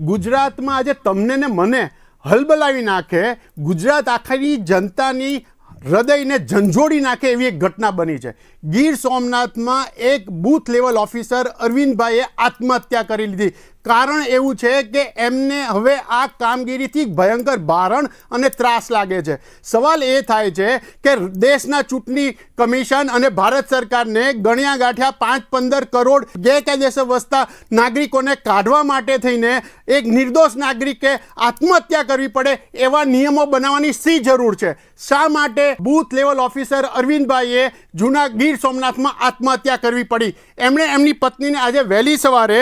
ગુજરાતમાં આજે તમને ને મને હલબલાવી નાખે. ગુજરાત આખાની જનતાની હૃદયને ઝંઝોડી નાખે એવી એક ઘટના બની છે. ગીર સોમનાથમાં એક બૂથ લેવલ ઓફિસર અરવિંદભાઈએ આત્મહત્યા કરી લીધી. કારણ એવું છે કે એમને હવે આ કામગીરીથી ભયંકર ભારણ અને ત્રાસ લાગે છે. સવાલ એ થાય છે કે દેશના ચૂંટણી કમિશન અને ભારત સરકારને ગણ્યા ગાંઠ્યા પાંચ પંદર કરોડ ગેરકાયદેસર વસતા નાગરિકોને કાઢવા માટે થઈને એક નિર્દોષ નાગરિકે આત્મહત્યા કરવી પડે એવા નિયમો બનાવવાની સી જરૂર છે? શા માટે બૂથ લેવલ ઓફિસર અરવિંદભાઈએ જૂના ગીર સોમનાથમાં આત્મહત્યા કરવી પડી? એમણે એમની પત્નીને આજે વહેલી સવારે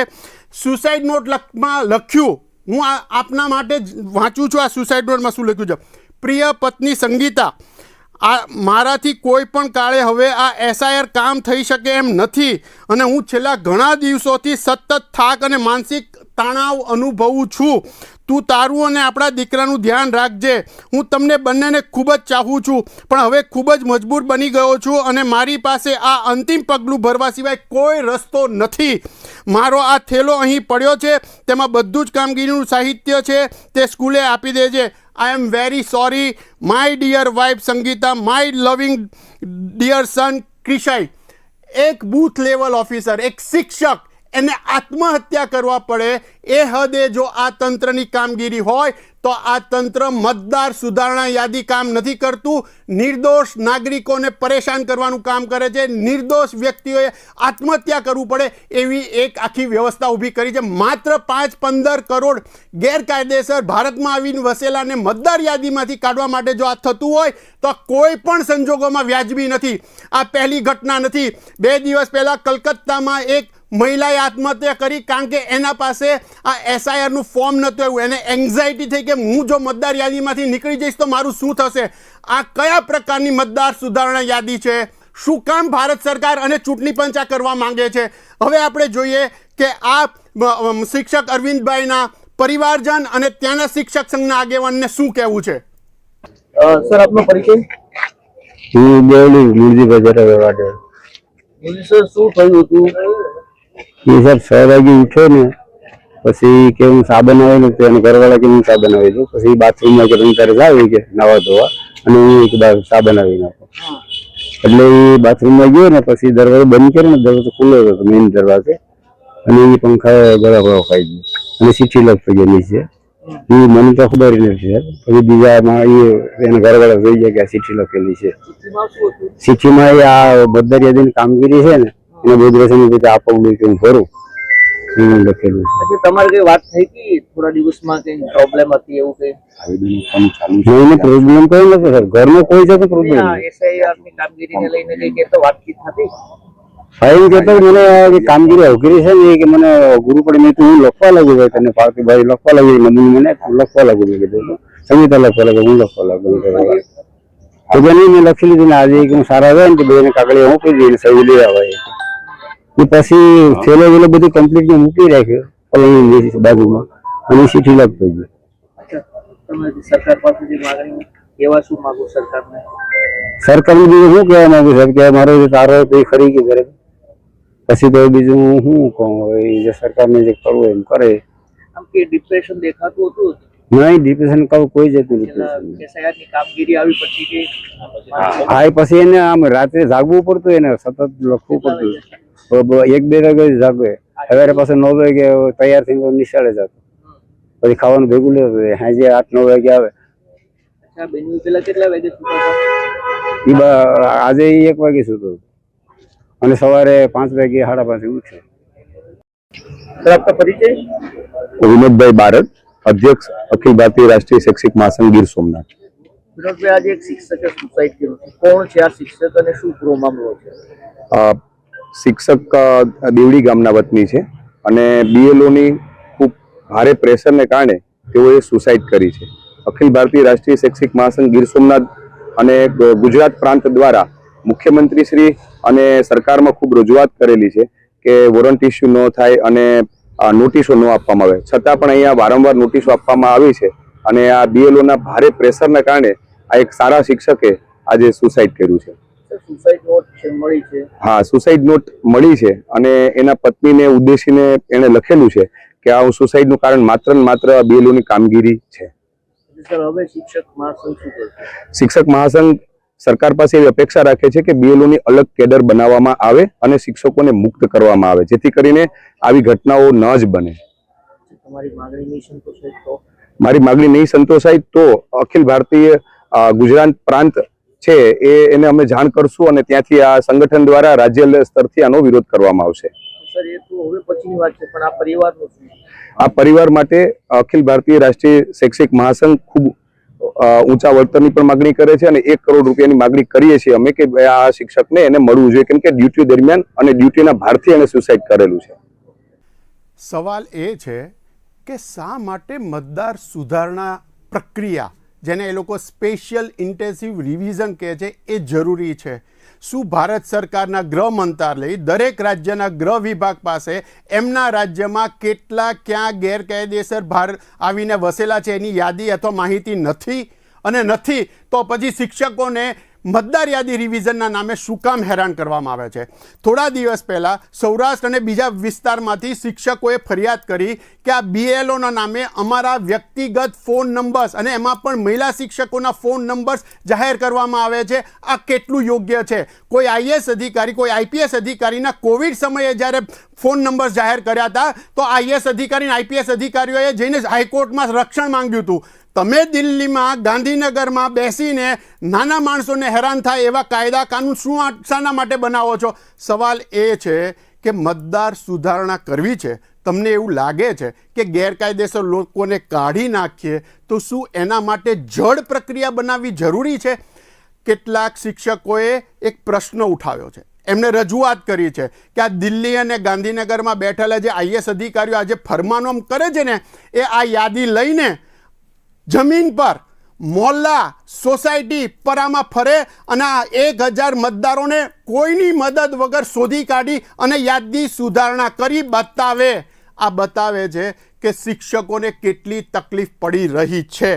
સુસાઇડ નોટ લખમાં લખ્યું. હું આ આપના માટે વાંચું છું, આ સુસાઇડ નોટમાં શું લખ્યું છે? પ્રિય પત્ની સંગીતા, આ મારાથી કોઈ પણ કાળે હવે આ એસઆઈઆર કામ થઈ શકે એમ નથી અને હું છેલ્લા ઘણા દિવસોથી સતત થાક અને માનસિક તણાવ અનુભવું છું. તું તારું અને આપણા દીકરાનું ધ્યાન રાખજે. હું તમને બંનેને ખૂબ જ ચાહું છું, પણ હવે ખૂબ જ મજબૂર બની ગયો છું અને મારી પાસે આ અંતિમ પગલું ભરવા સિવાય કોઈ રસ્તો નથી. મારો આ થેલો અહીં પડ્યો છે, તેમાં બધું જ કામગીરીનું સાહિત્ય છે, તે સ્કૂલે આપી દેજે. I am very sorry my dear wife Sangeeta my loving dear son Krishai. એક બૂથ લેવલ ઓફિસર એક શિક્ષક એને આત્મહત્યા કરવા પડે. એ હદે જો આ તંત્રની કામગીરી હોય, તો આ તંત્ર મતદાર સુધારણા યાદી કામ નથી કરતું. નિર્દોષ નાગરિકોને પરેશાન કરવાનું કામ કરે છે. નિર્દોષ વ્યક્તિઓએ આત્મહત્યા કરવું પડે એવી એક આખી વ્યવસ્થા ઊભી કરી છે. માત્ર પાંચ પંદર કરોડ ગેરકાયદેસર ભારતમાં આવીને વસેલાને મતદાર યાદીમાંથી કાઢવા માટે જો આ થતું હોય, તો કોઈ પણ સંજોગોમાં વ્યાજબી નથી. આ પહેલી ઘટના નથી. બે દિવસ પહેલાં કલકત્તામાં એક મહિલાએ આત્મહત્યા કરી કારણ કે એના પાસે આ એસઆઈઆરનું ફોર્મ નહોતું આવ્યું. એને એન્ઝાયટી થઈ કે હું જો મતદાર યાદીમાંથી નીકળી જઈશ તો મારું શું થશે? આ કયા પ્રકારની મતદાર સુધારણા યાદી છે? શું કામ ભારત સરકાર અને ચૂંટણી પંચ આ કરવા માંગે છે? હવે આપણે જોઈએ કે આ શિક્ષક અરવિંદભાઈના પરિવારજન અને ત્યાંના શિક્ષક સંઘના આગેવાનને શું કહેવું છે? સર આપનો પરિચય? હું દેવલી મૂળજી બજાર સર શું થયું હતું? એ સર છ વાગે ઉઠ્યો ને પછી કે હું સાબન આવેલું તો એને ઘરવાળા કે હું સાબન બનાવી દઉં પછી બાથરૂમમાં કે તમે તારે જાવ કે નાવા ધોવા અને હું એક બાર સાબન આવી નાખો. એટલે એ બાથરૂમમાં ગયો ને પછી દરવાજો બંધ કર્યો ને દરવાજો ખુલ્લો હતો મેઇન દરવાજો. અને એ પંખા ગળા ગળો ખાઈ ગયો. અને સીટી લગ ગઈ નીચે. એ મને તો ખબર નથી સર પછી બીજામાં એ એના ઘરવાળા જોઈ ગયા કે આ સીટી લખેલી છે સિટીમાં એ આ યાદીની કામગીરી છે ને એને બોધરેશનની રીતે આપવું કે હું ભરું એવું લખેલું છે. આજે તમારે કઈ વાત થઈ હતી? થોડા દિવસમાં કઈ પ્રોબ્લેમ હતી એવું કઈ? નહીં પ્રોબ્લેમ કોઈ નથી સર ઘરમાં કોઈ જતો પ્રોબ્લેમ એસઆઈઆરની કામગીરીને લઈને કઈ કેતો વાતચીત થતી ભાઈ કહેતો મને જે કામગીરી અઘરી છે ને એ કે મને અઘરું પડે મેં કીધું હું લખવા લાગ્યું ભાઈ તને લખવા મમ્મી મને તું લખવા લાગ્યું મેં કીધું સંગીતા લખવા હું લખવા તો બેન મેં લખી લીધું ને આજે કે હું સારા આવે ને તો બેને કાગળિયા હું કહી દઈએ સહી લઈ આવે એ પછી થેલો વેલો બધું કમ્પ્લીટ મૂકી રાખ્યો પલંગ બાજુમાં અને સીટી લખતો ગયો સરકાર પાસેથી માંગણી કેવા શું માંગો સરકારને? સરકારને બીજું શું કહેવા માંગુ સાહેબ કે મારો જે તારો એ ખરી ગયો ઘરે પછી તો બીજું હું શું કહું હવે જે સરકારને જે કરવું એમ કરે. આમ કે ડિપ્રેશન દેખાતું હતું? નહીં ડિપ્રેશન કહું કોઈ જતું ડિપ્રેશન કામગીરી આવી પછી કે? હા પછી એને આમ રાત્રે જાગવું પડતું એને સતત લખવું પડતું. એક બે વાગે જાગે સવારે પાસે નવ વાગે તૈયાર થઈને નિશાળે જતો પછી ખાવાનું ભેગું લેતો હાજે આઠ નવ વાગે આવે. આજે એક વાગે સુતો અને સવારે પાંચ વાગે સાડા પાંચે ઉઠે પરિચય? વિનોદભાઈ બારડ અધ્યક્ષ અખિલ ભારતીય રાષ્ટ્રીય શૈક્ષિક મહાસંઘ ગીર સોમનાથ. વિનોદભાઈ આજે એક શિક્ષકે સુસાઇડ કર્યું કોણ છે આ શિક્ષક અને શું પૂરો મામલો છે? શિક્ષક દેવડી ગામના વતની છે અને બીએલઓની ખૂબ ભારે પ્રેશરને કારણે તેઓએ સુસાઇડ કરી છે. અખિલ ભારતીય રાષ્ટ્રીય શૈક્ષિક મહાસંઘ ગીર સોમનાથ અને ગુજરાત પ્રાંત દ્વારા મુખ્યમંત્રી શ્રી અને સરકારમાં ખૂબ રજૂઆત કરેલી છે કે વોરંટ ઇસ્યુ ન થાય અને નોટિસો ન આપવામાં આવે. છતાં પણ અહીંયા વારંવાર નોટિસો આપવામાં આવી છે અને આ બીએલઓના ભારે પ્રેશરના કારણે આ એક સારા શિક્ષકે આજે સુસાઇડ કર્યું છે. સર કે સુસાઇડ નોટ છે મળી છે. હા સુસાઇડ નોટ મળી છે અને એના પત્નીને ઉદ્દેશીને એણે લખેલું છે કે આ સુસાઇડનું કારણ માત્ર ને માત્ર બીએલઓની કામગીરી છે. શિક્ષક મહાસંઘ સરકાર પાસે એવી અપેક્ષા રાખે છે કે બીએલઓની અલગ કેડર બનાવવામાં આવે અને શિક્ષકોને મુક્ત કરવામાં આવે જેથી કરીને આવી ઘટનાઓ ન જ બને. મારી માગણી નહીં સંતોષાય તો અખિલ ભારતીય ગુજરાત પ્રાંત છે એ એને અમે જાણ કરશું અને ત્યાંથી આ સંગઠન દ્વારા રાજ્ય સ્તરથી આનો વિરોધ કરવામાં આવશે. સર એ તો હવે પછીની વાત છે પણ આ પરિવારનું શું આ પરિવાર માટે અખિલ ભારતીય રાષ્ટ્રીય શૈક્ષિક મહાસંઘ ખૂબ ઊંચા વળતરની પણ માગણી કરે છે અને એક કરોડ રૂપિયાની માગણી કરીએ છીએ અમે કે ભાઈ આ શિક્ષકને એને મળવું જોઈએ કેમ કે ડ્યુટી દરમિયાન અને ડ્યુટીના ભારથી એને સુસાઇડ કરેલું છે. સવાલ એ છે કે શા માટે મતદાર સુધારણા પ્રક્રિયા જેને એ લોકો સ્પેશિયલ ઇન્ટેન્સિવ રિવિઝન કહે છે, એ જરૂરી છે. શું ભારત સરકારના ગૃહ મંત્રાલય દરેક રાજ્યના ગૃહ વિભાગ પાસે એમના રાજ્યમાં કેટલા ક્યાં ગેરકાયદેસર ભાર આવીને વસેલા છે એની યાદી અથવા માહિતી નથી? અને નથી, તો પછી શિક્ષકોને મતદાર યાદી રિવિઝનના નામે શું કામ હેરાન કરવામાં આવે છે? થોડા દિવસ પહેલાં સૌરાષ્ટ્ર અને બીજા વિસ્તારમાંથી શિક્ષકોએ ફરિયાદ કરી કે આ બીએલઓના નામે અમારા વ્યક્તિગત ફોન નંબર્સ અને એમાં પણ મહિલા શિક્ષકોના ફોન નંબર્સ જાહેર કરવામાં આવે છે. આ કેટલું યોગ્ય છે? કોઈ આઈએસ અધિકારી, કોઈ આઈપીએસ અધિકારીના કોવિડ સમયે જ્યારે ફોન નંબર્સ જાહેર કર્યા હતા, તો આઈએસ અધિકારી આઈપીએસ અધિકારીઓએ જઈને હાઈકોર્ટમાં રક્ષણ માંગ્યું હતું. તમે દિલ્હીમાં, ગાંધીનગરમાં બેસીને નાના માણસોને હેરાન થાય એવા કાયદા કાનૂન શું શાના માટે બનાવો છો? સવાલ એ છે કે મતદાર સુધારણા કરવી છે. તમને એવું લાગે છે કે ગેરકાયદેસર લોકોને કાઢી નાખીએ તો શું એના માટે જડ પ્રક્રિયા બનાવવી જરૂરી છે? કેટલાક શિક્ષકોએ એક પ્રશ્ન ઉઠાવ્યો છે. એમણે રજૂઆત કરી છે કે આ દિલ્હી અને ગાંધીનગરમાં બેઠેલા જે આઈએસ અધિકારીઓ આજે ફરમાનોમ કરે છે ને, એ આ યાદી લઈને જમીન પર મોલ્લા સોસાયટી પરામાં ફરે અને આ એક હજાર મતદારોને કોઈની મદદ વગર શોધી કાઢી અને યાદી સુધારણા કરી બતાવે. આ બતાવે છે કે શિક્ષકોને કેટલી તકલીફ પડી રહી છે.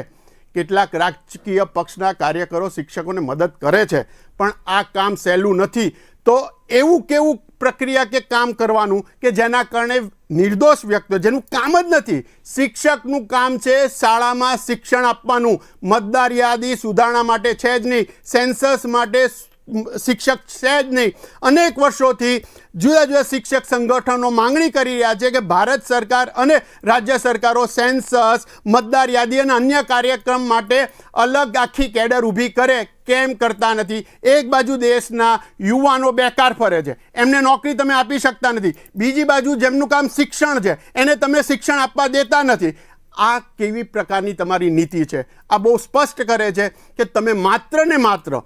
કેટલાક રાજકીય પક્ષના કાર્યકરો શિક્ષકોને મદદ કરે છે, પણ આ કામ સહેલું નથી. તો એવું કેવું પ્રક્રિયા કે કામ કરવાનું કે જેના કારણે નિર્દોષ વ્યક્તિઓ, જેનું કામ જ નથી, શિક્ષકનું કામ છે શાળામાં શિક્ષણ આપવાનું. મતદાર યાદી સુધારણા માટે છે જ નહીં, સેન્સસ માટે શિક્ષક છે જ નહીં. અનેક વર્ષોથી જુદા જુદા શિક્ષક સંગઠનો માંગણી કરી રહ્યા છે કે ભારત સરકાર અને રાજ્ય સરકારો સેન્સસ, મતદાર યાદી અને અન્ય કાર્યક્રમ માટે અલગ આખી કેડર ઊભી કરે. કેમ કરતા નથી? એક બાજુ દેશના યુવાનો બેકાર ફરે છે. એમને નોકરી તમે આપી શકતા નથી. બીજી બાજુ જેમનું કામ શિક્ષણ છે, એને તમે શિક્ષણ આપવા દેતા નથી. આ કેવી પ્રકારની તમારી નીતિ છે? આ બહુ સ્પષ્ટ કરે છે કે તમે માત્ર ને માત્ર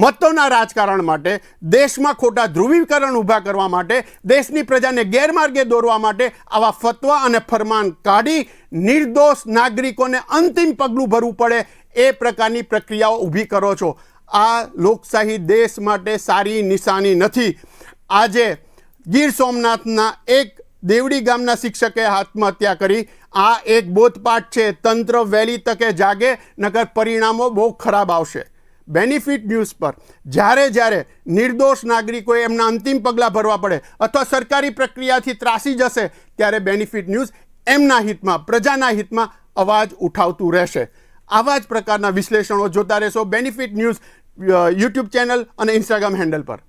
મતોના રાજકારણ માટે, દેશમાં ખોટા ધ્રુવીકરણ ઊભા કરવા માટે, દેશની પ્રજાને ગેરમાર્ગે દોરવા માટે આવા ફતવા અને ફરમાન કાઢી નિર્દોષ નાગરિકોને અંતિમ પગલું ભરવું પડે એ પ્રકારની પ્રક્રિયાઓ ઊભી કરો છો. આ લોકશાહી દેશ માટે સારી નિશાની નથી. આજે ગીર સોમનાથના એક દેવડી ગામના શિક્ષકે આત્મહત્યા કરી. આ એક બોધપાઠ છે, તંત્ર વહેલી તકે જાગે નગર પરિણામો બહુ ખરાબ આવશે. બેનિફિટ ન્યૂઝ પર. જ્યારે જ્યારે નિર્દોષ નાગરિકોએ એમના અંતિમ પગલાં ભરવા પડે અથવા સરકારી પ્રક્રિયાથી ત્રાસી જશે, ત્યારે બેનિફિટ ન્યૂઝ એમના હિતમાં, પ્રજાના હિતમાં અવાજ ઉઠાવતું રહેશે. આવા જ પ્રકારના વિશ્લેષણો જોતા રહેશો. બેનિફિટ ન્યૂઝ યુટ્યુબ ચેનલ અને ઇન્સ્ટાગ્રામ હેન્ડલ પર.